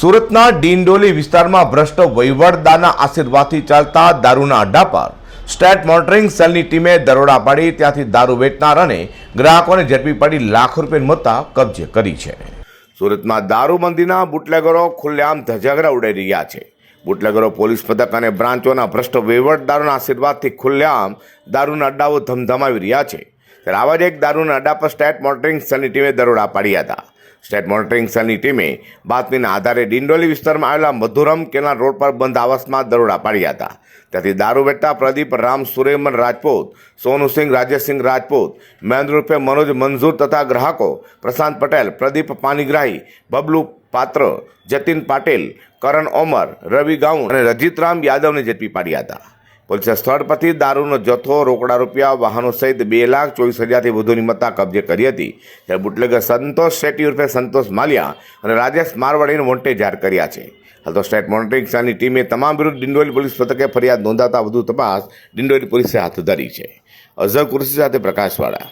સુરતના ડીંડોલી વિસ્તારમાં ભ્રષ્ટ વહીવટદારના આશીર્વાદથી ચાલતા દારૂના અડ્ડા પર સ્ટેટ મોનિટરિંગ સેલની ટીમે દરોડા પાડી, ત્યાંથી દારૂ વેચનાર અને ગ્રાહકોને ઝડપી પાડી લાખો રૂપિયાની મત્તા કબજે કરી છે. સુરતમાં દારૂબંધીના બુટલેગરો ખુલ્લેઆમ ધજાગરા ઉડાઈ રહ્યા છે. બુટલેગરો, પોલીસ પથક અને બ્રાન્ચોના ભ્રષ્ટ વહીવટદારોના આશીર્વાદથી ખુલ્લેઆમ દારૂના અડ્ડાઓ ધમધમાવી રહ્યા છે. ત્યારે આવા જ એક દારૂના અડ્ડા પર સ્ટેટ મોનિટરિંગ સેલની ટીમે દરોડા પાડ્યા હતા. સ્ટેટ મોનિટરિંગ સેલની ટીમે બાતમીના આધારે ડિંડોલી વિસ્તારમાં આવેલા મધુરમ કેનાલ રોડ પર બંધ આવાસમાં દરોડા પાડ્યા હતા. ત્યાંથી દારૂ વેચતા પ્રદીપ રામ સુરેમન રાજપૂત સોનુસિંહ રાજેશસિંહ રાજપૂત, મહેન્દ્ર રૂપે મનોજ મંજૂર તથા ગ્રાહકો પ્રશાંત પટેલ, પ્રદીપ પાનીગ્રાહી, બબલુ પાત્ર, જતીન પાટીલ, કરણ ઓમર, રવિ ગાઉન અને રજીતરામ યાદવને ઝડપી પાડ્યા હતા. પોલીસે સ્થળ પરથી દારૂનો જથ્થો, રોકડા રૂપિયા, વાહનો સહિત બે લાખ ચોવીસ હજારથી વધુની મત્તા કબજે કરી હતી. ત્યારે બુટલેગર સંતોષ શેટ્ટી ઉર્ફે સંતોષ માલિયા અને રાજેશ મારવાડીને વોન્ટેજ જાહેર કર્યા છે. હાલ તો સ્ટેટ મોનિટરિંગ સેલની ટીમે તમામ વિરુદ્ધ ડિંડોલી પોલીસ મથકે ફરિયાદ નોંધાતા વધુ તપાસ ડિંડોલી પોલીસે હાથ ધરી છે. અઝર કુરશી સાથે પ્રકાશવાળા.